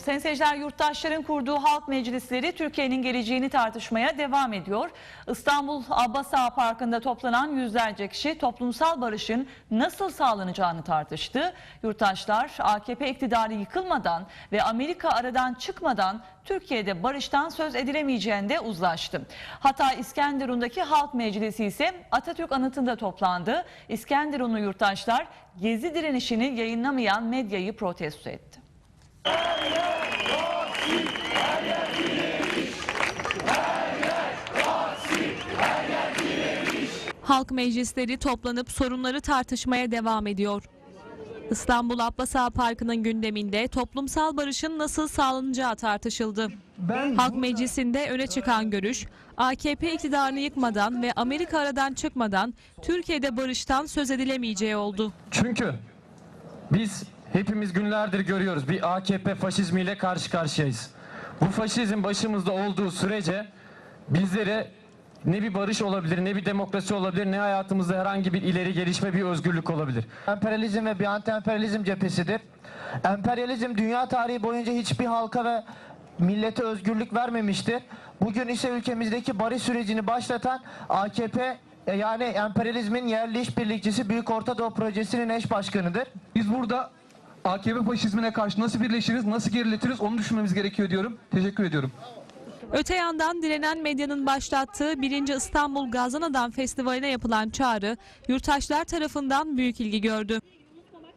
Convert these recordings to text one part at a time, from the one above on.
Sayın seyirciler yurttaşların kurduğu halk meclisleri Türkiye'nin geleceğini tartışmaya devam ediyor. İstanbul Abbas Ağa Parkı'nda toplanan yüzlerce kişi toplumsal barışın nasıl sağlanacağını tartıştı. Yurttaşlar AKP iktidarı yıkılmadan ve Amerika aradan çıkmadan Türkiye'de barıştan söz edilemeyeceğinde uzlaştı. Hatta İskenderun'daki halk meclisi ise Atatürk anıtında toplandı. İskenderunlu yurttaşlar gezi direnişini yayınlamayan medyayı protesto etti. Halk meclisleri toplanıp sorunları tartışmaya devam ediyor. İstanbul Abbas Ağa Parkı'nın gündeminde toplumsal barışın nasıl sağlanacağı tartışıldı. Halk Meclisi'nde öne çıkan görüş, AKP iktidarını yıkmadan ve Amerika aradan çıkmadan Türkiye'de barıştan söz edilemeyeceği oldu. Çünkü biz hepimiz günlerdir görüyoruz bir AKP faşizmiyle karşı karşıyayız. Bu faşizm başımızda olduğu sürece bizlere ne bir barış olabilir, ne bir demokrasi olabilir, ne hayatımızda herhangi bir ileri gelişme, bir özgürlük olabilir. Emperyalizm ve bir anti-emperyalizm cephesidir. Emperyalizm dünya tarihi boyunca hiçbir halka ve millete özgürlük vermemiştir. Bugün ise ülkemizdeki barış sürecini başlatan AKP e, yani emperyalizmin yerli işbirlikçisi Büyük Orta Doğu Projesi'nin eş başkanıdır. Biz burada AKP faşizmine karşı nasıl birleşiriz, nasıl geriletiriz onu düşünmemiz gerekiyor diyorum. Teşekkür ediyorum. Öte yandan direnen medyanın başlattığı 1. İstanbul Gazanadan Festivali'ne yapılan çağrı yurttaşlar tarafından büyük ilgi gördü.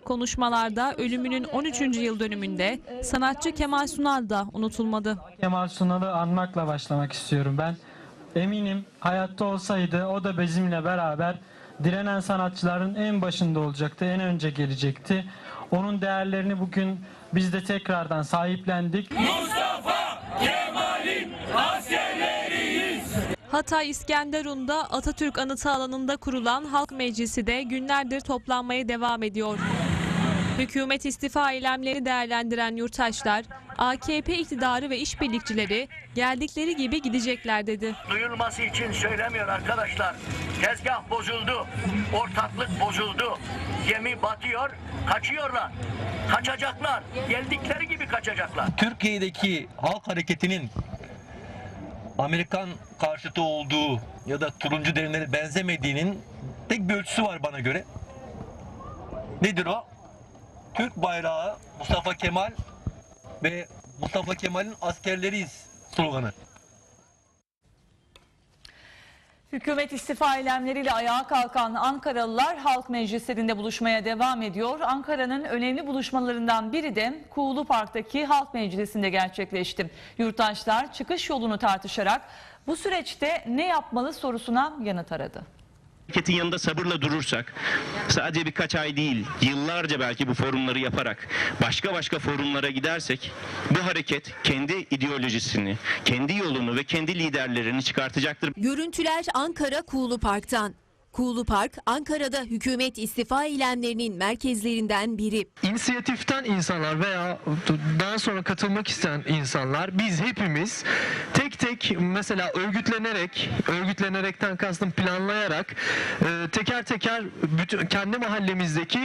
Konuşmalarda ölümünün 13. yıl dönümünde sanatçı Kemal Sunal da unutulmadı. Kemal Sunal'ı anmakla başlamak istiyorum ben. Eminim hayatta olsaydı o da bizimle beraber direnen sanatçıların en başında olacaktı, en önce gelecekti. Onun değerlerini bugün biz de tekrardan sahiplendik. Hatay İskenderun'da Atatürk Anıtı alanında kurulan Halk Meclisi de günlerdir toplanmaya devam ediyor. Hükümet istifa eylemlerini değerlendiren yurttaşlar, AKP iktidarı ve işbirlikçileri geldikleri gibi gidecekler dedi. duyulması için söylemiyor arkadaşlar. Tezgah bozuldu, ortaklık bozuldu. Gemi batıyor, kaçıyorlar. Kaçacaklar. Geldikleri gibi kaçacaklar. Türkiye'deki halk hareketinin Amerikan karşıtı olduğu ya da turuncu derinlere benzemediğinin tek bir ölçüsü var bana göre. Nedir o? Türk bayrağı, Mustafa Kemal ve Mustafa Kemal'in askerleriyiz sloganı. Hükümet istifa eylemleriyle ayağa kalkan Ankaralılar halk meclislerinde buluşmaya devam ediyor. Ankara'nın önemli buluşmalarından biri de Kuğulu Park'taki halk meclisinde gerçekleşti. Yurttaşlar çıkış yolunu tartışarak bu süreçte ne yapmalı sorusuna yanıt aradı. Hareketin yanında sabırla durursak, sadece birkaç ay değil, yıllarca belki bu forumları yaparak başka başka forumlara gidersek bu hareket kendi ideolojisini, kendi yolunu ve kendi liderlerini çıkartacaktır. Görüntüler Ankara Kuğulu Park'tan. Kuğulu Park, Ankara'da hükümet istifa eylemlerinin merkezlerinden biri. İnisiyatiften insanlar veya daha sonra katılmak isteyen insanlar biz hepimiz tek tek mesela örgütlenerek örgütlenerekten kastım planlayarak e, teker teker bütün kendi mahallemizdeki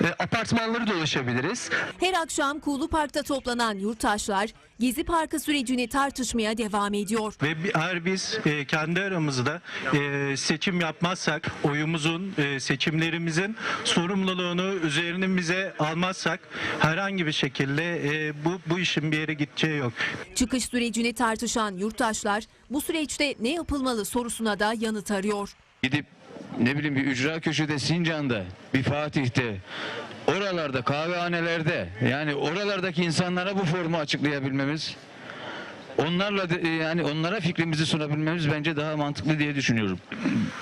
e, apartmanları dolaşabiliriz. Her akşam Kuğulu Park'ta toplanan yurttaşlar Gezi Parkı sürecini tartışmaya devam ediyor. Ve eğer biz e, kendi aramızda e, seçim yapmazsak, oyumuzun, e, seçimlerimizin sorumluluğunu üzerimize almazsak herhangi bir şekilde e, bu, bu işin bir yere gideceği yok. Çıkış sürecini tartışan yurttaşlar bu süreçte ne yapılmalı sorusuna da yanıt arıyor. gidip ne bileyim bir ücra köşede Sincan'da, bir Fatih'te, oralarda kahvehanelerde yani oralardaki insanlara bu formu açıklayabilmemiz onlarla da- yani onlara fikrimizi sunabilmemiz bence daha mantıklı diye düşünüyorum.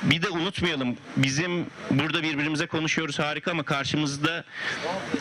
Bir de unutmayalım bizim burada birbirimize konuşuyoruz harika ama karşımızda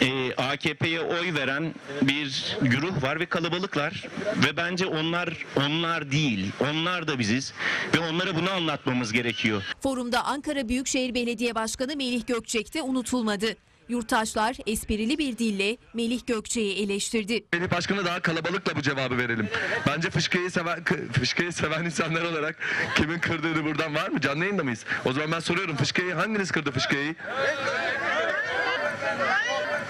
e, AKP'ye oy veren bir güruh var ve kalabalıklar ve bence onlar onlar değil onlar da biziz ve onlara bunu anlatmamız gerekiyor. Forumda Ankara Büyükşehir Belediye Başkanı Melih Gökçek de unutulmadı. Yurttaşlar esprili bir dille Melih Gökçek'i eleştirdi. Melih Başkan'a daha kalabalıkla bu cevabı verelim. Bence fışkayı seven, fışkayı seven insanlar olarak kimin kırdığını buradan var mı? Canlı yayında mıyız? O zaman ben soruyorum fışkayı hanginiz kırdı fışkayı?